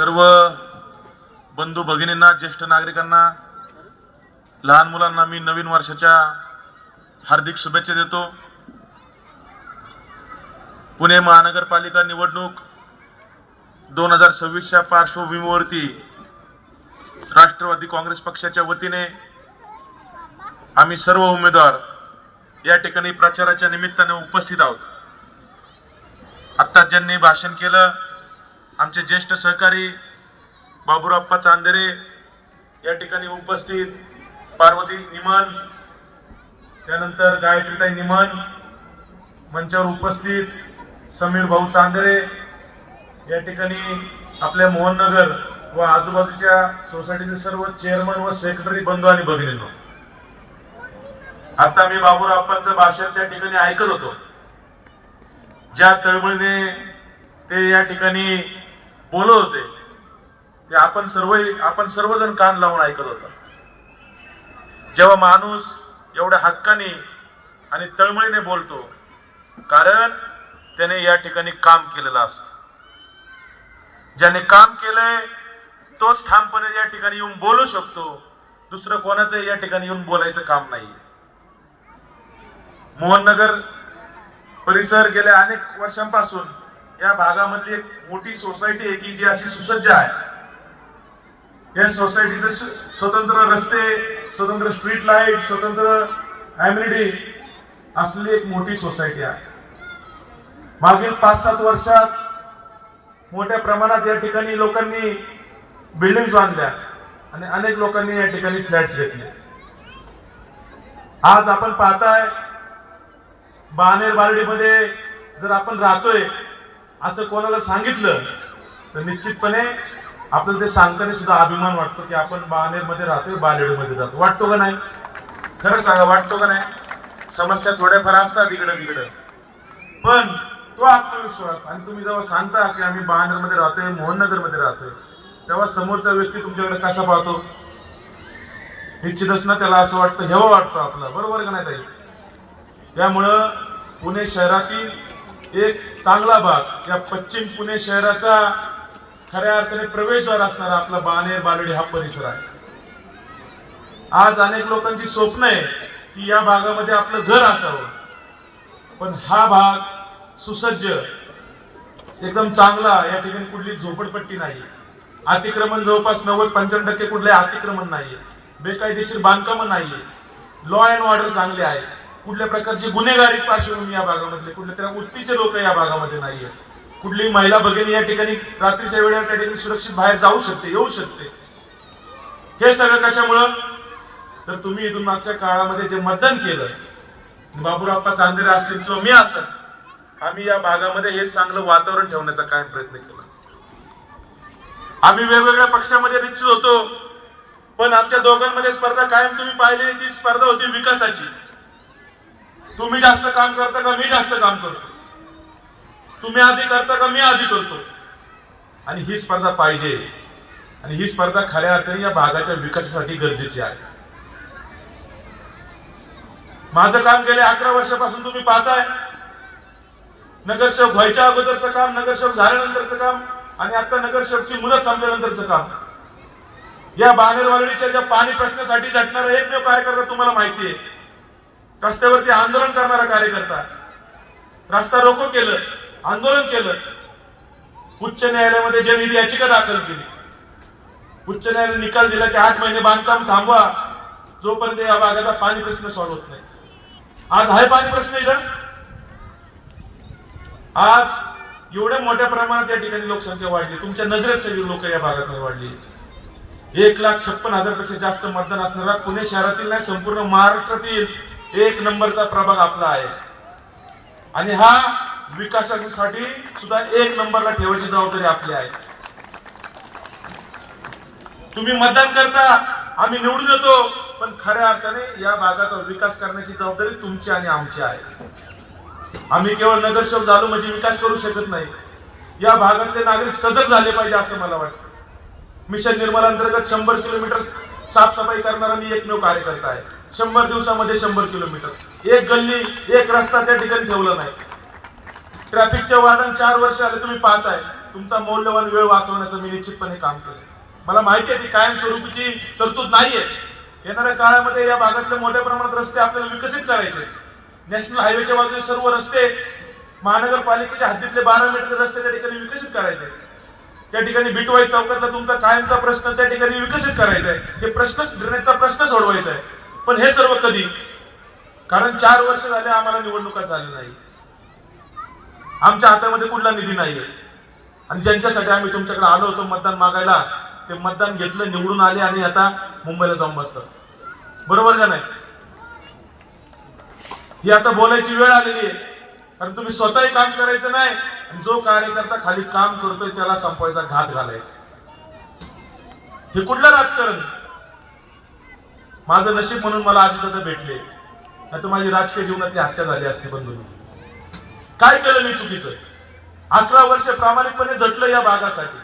सर्व बंधू भगिनींना ज्येष्ठ नागरिकांना लहान मुलांना मी नवीन वर्षाच्या हार्दिक शुभेच्छा देतो. पुणे महानगरपालिका निवडणूक दोन हजार सव्वीसच्या पार्श्वभूमीवरती राष्ट्रवादी काँग्रेस पक्षाच्या वतीने आम्ही सर्व उमेदवार या ठिकाणी प्रचाराच्या निमित्ताने उपस्थित आहोत. आत्ता ज्यांनी भाषण केलं आमचे ज्येष्ठ सहकारी बाबुराप्पा चांदेरे या ठिकाणी उपस्थित पार्वती निमन त्यानंतर गायत्रीताई निमन मंचावर उपस्थित समीर भाऊ चांदेरे या ठिकाणी आपल्या मोहननगर व आजूबाजूच्या सोसायटीतील सर्व चेअरमन व सेक्रेटरी बंधू आणि भगिनींनो. आता मी बाबूराप्पांचं भाषण त्या ठिकाणी ऐकत होतो. ज्या तळमळीने ते या ठिकाणी बोलत होते. ते आपण सर्व आपण सर्वजण कान लावून ऐकत होतो. जेव्हा माणूस एवढ्या हक्काने आणि तळमळीने बोलतो कारण त्याने या ठिकाणी काम केलेलं असतं. ज्याने काम केलंय तोच ठामपणे या ठिकाणी येऊन बोलू शकतो. दुसरं कोणाचं या ठिकाणी येऊन बोलायचं काम नाही मोहननगर परिसर गेल्या अनेक वर्षांपासून या भागामधली एक मोठी सोसायटी आहे की जी अशी सुसज्ज आहे. या सोसायटीचे स्वतंत्र रस्ते स्वतंत्र स्ट्रीट लाइट स्वतंत्र अम्युनिटी असलेली एक मोठी सोसायटी आहे. मागील पाच सात वर्षात मोठ्या प्रमाणात या ठिकाणी लोकांनी बिल्डिंग बांधल्या आणि अनेक लोकांनी या ठिकाणी फ्लॅट्स घेतले. आज आपण पाहताय बानेर बारडीमध्ये जर आपण राहतोय असं कोणाला सांगितलं तर निश्चितपणे आपल्याला ते सांगताना सुद्धा अभिमान वाटतो की आपण बाणेरमध्ये राहतोय बालेडमध्ये राहतो वाटतो का नाही? खरं सांगा वाटतो का नाही? समस्या थोड्याफार असतात इकडं तिकडं. पण तो आत्मविश्वास आणि तुम्ही जेव्हा सांगता की आम्ही बाणेरमध्ये राहतोय मोहननगरमध्ये राहतोय तेव्हा समोरचा व्यक्ती तुमच्याकडे कसा पाहतो? निश्चितच ना त्याला असं वाटतं हेवा वाटतं आपलं. बरोबर का नाही ताई? त्यामुळं पुणे शहरातील एक चांगला भाग. या पश्चिम पुणे शहराचा खऱ्या अर्थाने प्रवेशद्वार असणारा आपला बाणेर बालडी हा परिसर आहे. आज अनेक लोकांची स्वप्न आहे की या भागामध्ये आपलं घर असावं. पण हा भाग सुसज्ज एकदम चांगला या ठिकाणी कुठली झोपडपट्टी नाही. अतिक्रमण जवळपास नव्वद पंच्याण्णव टक्के कुठले अतिक्रमण नाहीये. बेकायदेशीर बांधकामं नाहीये. लॉ अँड ऑर्डर चांगले आहे कुठल्या प्रकारची गुन्हेगारी पार्श्वभूमी या भागामध्ये कुठल्या तरी उत्तीचे लोक या भागामध्ये नाही आहेत कुठलीही महिला भगिनी या ठिकाणी रात्रीच्या वेळेला त्या ठिकाणी सुरक्षित बाहेर जाऊ शकते येऊ शकते. हे सगळं कशामुळं? तर तुम्ही इथून मागच्या काळामध्ये जे मतदान केलं बाबूराप्पा चांदेरे असतील किंवा मी असत आम्ही या भागामध्ये हे चांगलं वातावरण ठेवण्याचा काय प्रयत्न केला. आम्ही वेगवेगळ्या पक्षामध्ये निश्चित होतो पण आमच्या दोघांमध्ये स्पर्धा कायम तुम्ही पाहिली ती स्पर्धा होती विकासाची. तुम्ही जास्त काम करता का मी जास्त काम करतो? तुम्ही आधी करता का मी आधी करतो? आणि ही स्पर्धा पाहिजे. आणि ही स्पर्धा खऱ्या अर्थाने या भागाच्या विकासासाठी गरजेची आहे. माझं काम गेल्या अकरा वर्षापासून तुम्ही पाहताय. नगरसेवक व्हायच्या अगोदरचं काम नगरसेवक झाल्यानंतरचं काम आणि आता नगरसेवकची मुदत संपल्यानंतरचं काम. या बाणेरवाडीच्या ज्या पाणी प्रश्नासाठी झटणारा एकमेव कार्यकर्ता तुम्हाला माहिती आहे. रस्त्यावरती आंदोलन करणारा कार्यकर्ता रस्ता रोको केलं आंदोलन केलं. उच्च न्यायालयामध्ये जनहित याचिका दाखल केली. उच्च न्यायालयाने निकाल दिला की आठ महिने बांधकाम थांबवा. जोपर्यंत या भागाचा पाणी प्रश्न सॉल्व्ह होत नाही. आज आहे पाणी प्रश्न इथं? आज एवढ्या मोठ्या प्रमाणात या ठिकाणी लोकसंख्या वाढली. तुमच्या नजरेत सगळी लोक या भागात वाढली. एक लाख छप्पन हजारपेक्षा जास्त मतदान असणारा पुणे शहरातील नाही संपूर्ण महाराष्ट्रातील एक नंबरचा प्रभाग आपला आहे. आणि हा विकासासाठी सुद्धा एक नंबरला ठेवायची जबाबदारी आपली आहे. तुम्ही मतदान करता आम्ही निवडून येतो पण खऱ्या अर्थाने या भागाचा विकास करण्याची जबाबदारी तुमची आणि आमची आहे. आम्ही केवळ नगरसेवक झालो म्हणजे विकास करू शकत नाही. या भागातले नागरिक सजग झाले पाहिजे असं मला वाटतं. मिशन निर्मला अंतर्गत शंभर किलोमीटर साफसफाई करणारा मी एकमेव कार्यकर्ता आहे. शंभर दिवसामध्ये शंभर किलोमीटर. एक गल्ली एक रस्ता त्या ठिकाणी ठेवला नाही. ट्रॅफिकच्या वाहन चार वर्ष आले तुम्ही पाहताय. तुमचा मौल्यवान वेळ वाचवण्याचं मी निश्चितपणे काम केलं मला माहिती आहे ती कायमस्वरूपीची तरतूद नाहीये. येणाऱ्या काळामध्ये या भागातले मोठ्या प्रमाणात रस्ते आपल्याला विकसित करायचे नॅशनल हायवेच्या बाजूने सर्व रस्ते महानगरपालिकेच्या हद्दीतले बारा मीटर रस्ते त्या ठिकाणी विकसित करायचे त्या ठिकाणी बिटवाई चौकातला तुमचा कायमचा प्रश्न त्या ठिकाणी विकसित करायचा आहे. ते प्रश्न ड्रेनेजचा प्रश्न सोडवायचा आहे. पण हे सर्व कधी? कारण चार वर्ष झाले आम्हाला निवडणुका झाली नाही. आमच्या हातामध्ये कुठला निधी नाहीये. आणि ज्यांच्यासाठी आम्ही तुमच्याकडे आलो होतो मतदान मागायला ते मतदान घेतलं निवडून आले आणि आता मुंबईला जाऊन बसतात. बरोबर का नाही? ही आता बोलायची वेळ आलेली आहे. कारण तुम्ही स्वतःही काम करायचं नाही आणि जो कार्यकर्ता खाली काम करतोय त्याला संपवायचा घात घालायचा. हे कुठलं राजकारण? माझं नशीब म्हणून मला आजीदादा भेटले. नाही तर माझी राजकीय जीवनातली हत्या झाली असते बंधूंनी काय केलं मी चुकीचं? अकरा वर्ष प्रामाणिकपणे झटलं या भागासाठी.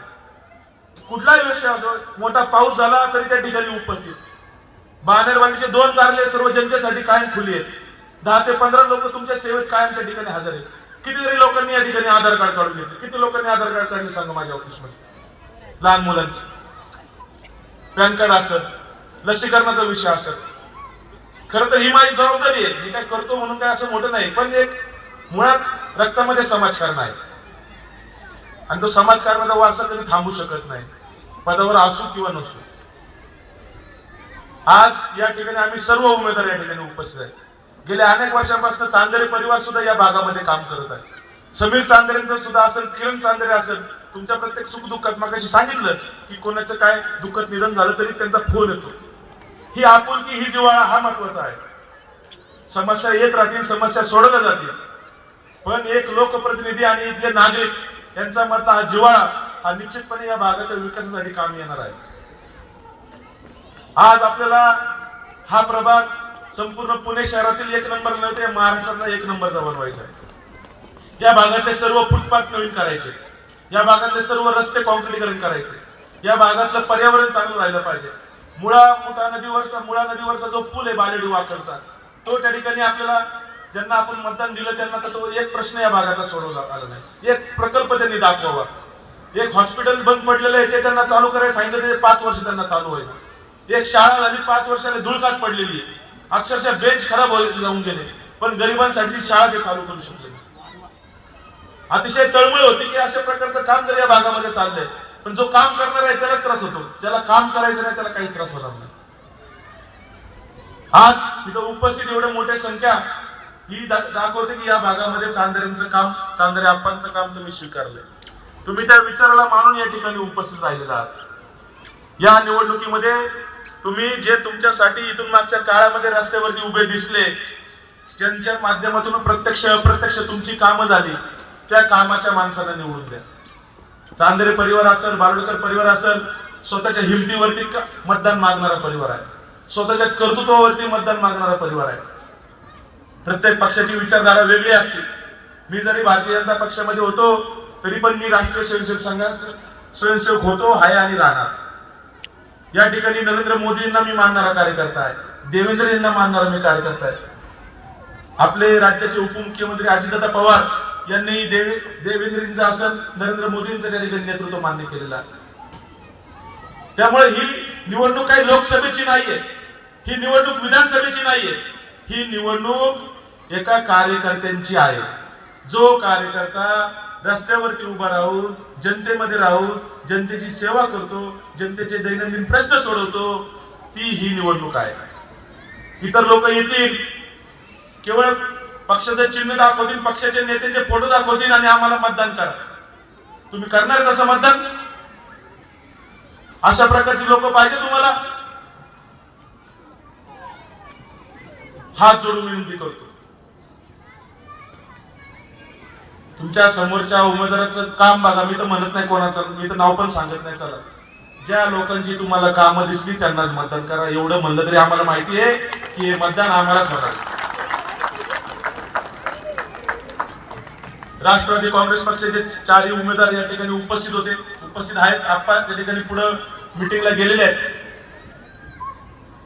कुठलाही विषय असो मोठा पाऊस झाला तरी त्या ठिकाणी उपस्थित. बानेरवाडीचे दोन कारले सर्व जनतेसाठी कायम खुली आहेत. दहा ते पंधरा लोक तुमच्या सेवेत कायम त्या ठिकाणी हजर आहेत. कितीतरी लोकांनी या ठिकाणी आधार कार्ड काढून घेतले. किती लोकांनी आधार कार्ड काढले सांगा माझ्या ऑफिसमध्ये लहान मुलांची. पॅन कार्ड असत लसीकरणाचा विषय असत खरं तर ही माझी जबाबदारी आहे. मी काय करतो म्हणून काय असं मोठं नाही पण एक मुळात रक्तामध्ये समाजकारण आहे. आणि तो समाजकारणाचा वारसा कधी थांबू शकत नाही. पदावर असू किंवा नसू. आज या ठिकाणी आम्ही सर्व उमेदवार या ठिकाणी उपस्थित आहेत गेल्या अनेक वर्षांपासून चांदरे परिवार सुद्धा या भागामध्ये काम करत आहे. समीर चांदरेंचं सुद्धा असेल किरण चांदरे असेल तुमच्या प्रत्येक सुख दुःखात मगाशी सांगितलं की कोणाचं काय दुःखद निधन झालं तरी त्यांचा फोन येतो. ही आपुलकी ही जिवाळा हा महत्त्वाचा आहे. समस्या येत राहतील समस्या सोडवल्या जातील. पण एक लोकप्रतिनिधी आणि इथले नागरिक यांचा मधला हा जिवाळा हा निश्चितपणे या भागाच्या विकासासाठी काम येणार आहे. आज आपल्याला हा प्रभाग संपूर्ण पुणे शहरातील एक नंबर नव्हते महाराष्ट्रातला एक नंबरचा बनवायचा आहे. या भागातले सर्व फुटपाथ नवीन करायचे. या भागातले सर्व रस्ते कॉन्क्रीटीकरण करायचे. या भागातलं पर्यावरण चांगलं राहिलं पाहिजे. मुळा मुठा नदीवरचा मुळा नदीवरचा जो पूल आहे बालेडी वाकरचा तो त्या ठिकाणी आपल्याला ज्यांना आपण मतदान दिलं त्यांना तर तो एक प्रश्न या भागाचा सोडवला आला नाही. एक प्रकल्प त्यांनी दाखवावा. एक हॉस्पिटल बंद पडलेलं आहे ते त्यांना चालू करायला सांगितलं ते पाच वर्ष त्यांना चालू होईल एक शाळा झाली पाच वर्षाने धुळकात पडलेली आहे. अक्षरशः बेंच खराब होईल जाऊन गेले. पण गरिबांसाठी शाळा ते चालू करू शकले अतिशय तळमळ होती की अशा प्रकारचं काम तर या भागामध्ये चाललंय पण जो काम करणार आहे त्याला त्रास होतो. ज्याला काम करायचं नाही त्याला काही त्रास होणार नाही. आज तिथं उपस्थित एवढ्या मोठ्या संख्या ही दाखवते की या भागामध्ये चांदऱ्यांचं काम चांदरे आप्पांचं काम तुम्ही स्वीकारलंय. तुम्ही त्या विचाराला मानून या ठिकाणी उपस्थित राहिलेला आहात. या निवडणुकीमध्ये तुम्ही जे तुमच्यासाठी इथून मागच्या काळामध्ये रस्त्यावरती उभे दिसले ज्यांच्या माध्यमातून प्रत्यक्ष अप्रत्यक्ष तुमची कामं झाली त्या कामाच्या माणसाला निवडून द्या. चांदरे परिवार असेल बारोडकर परिवार असेल स्वतःच्या हिमतीवरती मतदान मागणारा परिवार आहे. स्वतःच्या कर्तृत्वावरती मतदान मागणारा परिवार आहे. प्रत्येक पक्षाची विचारधारा वेगळी असते. मी जरी भारतीय जनता पक्षामध्ये होतो तरी पण मी राष्ट्रीय स्वयंसेवक संघाचा स्वयंसेवक होतो आहे आणि राहणार. या ठिकाणी नरेंद्र मोदींना मी मानणारा कार्यकर्ता आहे. देवेंद्र यांना मानणारा मी कार्यकर्ता आहे. आपले राज्याचे उपमुख्यमंत्री अजितदादा पवार यांनी देवे देवेंद्रजींचं असं नरेंद्र मोदींचं त्या ठिकाणी नेतृत्व मान्य केलेलं आहे. त्यामुळे ही निवडणूक काही लोकसभेची नाहीये. ही निवडणूक विधानसभेची नाहीये. ही निवडणूक एका कार्यकर्त्यांची आहे. जो कार्यकर्ता रस्त्यावरती उभा राहून जनतेमध्ये राहून जनतेची सेवा करतो जनतेचे दैनंदिन प्रश्न सोडवतो ती ही निवडणूक आहे. इतर लोक येतील. केवळ पक्षाचे चिन्ह दाखवतील पक्षाचे नेत्याचे फोटो दाखवतील आणि आम्हाला मतदान करा. तुम्ही करणार कसं मतदान? अशा प्रकारची लोक पाहिजे तुम्हाला. हात जोडून विनंती करतो. तुमच्या समोरच्या उमेदवाराचं काम बघा. मी तर म्हणत नाही कोणाचं मी तर नाव पण सांगत नाही चला. ज्या लोकांची तुम्हाला कामं दिसली त्यांनाच मतदान करा. एवढं म्हणलं तरी आम्हाला माहिती आहे की हे मतदान आम्हालाच होणार. राष्ट्रवादी काँग्रेस पक्षाचे चारही उमेदवार या ठिकाणी उपस्थित होते. उपस्थित आहेत. आप्पा त्या ठिकाणी पुढं मिटिंगला गेलेले आहेत.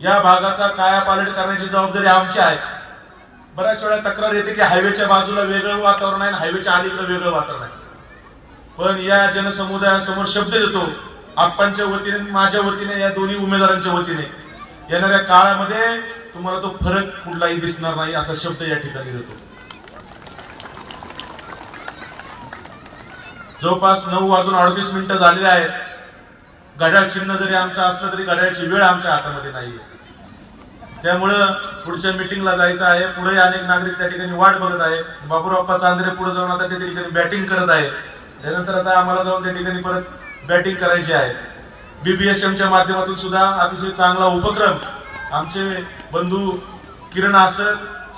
या भागाचा कायापालट करण्याची जबाबदारी आमची आहे. बऱ्याच वेळा तक्रार येते की हायवेच्या बाजूला वेगळं वातावरण आहे आणि हायवेच्या अलीकडे वेगळं वातावरण आहे. पण या जनसमुदायासमोर शब्द देतो आप्पांच्या वतीने माझ्या वतीने या दोन्ही उमेदवारांच्या वतीने येणाऱ्या काळामध्ये तुम्हाला तो फरक कुठलाही दिसणार नाही असा शब्द या ठिकाणी देतो. जवळपास नऊ वाजून अडतीस मिनिटं झालेली आहेत. घड्याळ चिन्ह जरी आमचं असलं तरी घड्याळची वेळ आमच्या हातामध्ये नाहीये. त्यामुळं पुढच्या मिटिंगला जायचं आहे. पुढे अनेक नागरिक त्या ठिकाणी वाट बघत आहे बाबूराप्पा चांद्रे पुढे जाऊन आता त्या ठिकाणी बॅटिंग करत आहे त्यानंतर आता आम्हाला जाऊन त्या ठिकाणी परत बॅटिंग करायची आहे. बीबीएसएमच्या माध्यमातून सुद्धा अतिशय चांगला उपक्रम आमचे बंधू किरण आसन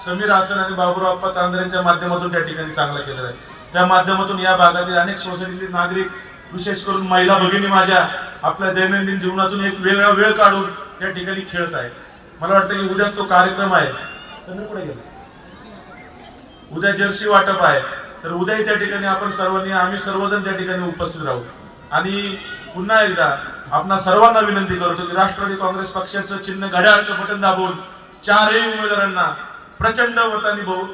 समीर आसन आणि बाबूराप्पा चांद्रेंच्या माध्यमातून त्या ठिकाणी चांगला केलेला आहे. त्या माध्यमातून या भागातील अनेक सोसायटीतील नागरिक विशेष करून महिला भगिनी माझ्या आपल्या दैनंदिन जीवनातून एक वेगळा वेळ काढून त्या ठिकाणी खेळत आहे मला वाटतं की उद्याच तो कार्यक्रम आहे. उद्या जर्सी वाटप आहे. तर उद्याही त्या ठिकाणी आपण सर्वांनी आम्ही सर्वजण त्या ठिकाणी उपस्थित राहू. आणि पुन्हा एकदा आपणा सर्वांना विनंती करतो की राष्ट्रवादी काँग्रेस पक्षाचं चिन्ह घड्याळचं बटन दाबून चारही उमेदवारांना प्रचंड मतांनी भाऊ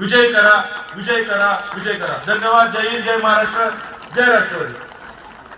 विजय करा विजय करा विजय करा. धन्यवाद. जय हिंद जय महाराष्ट्र जय राष्ट्रवादी.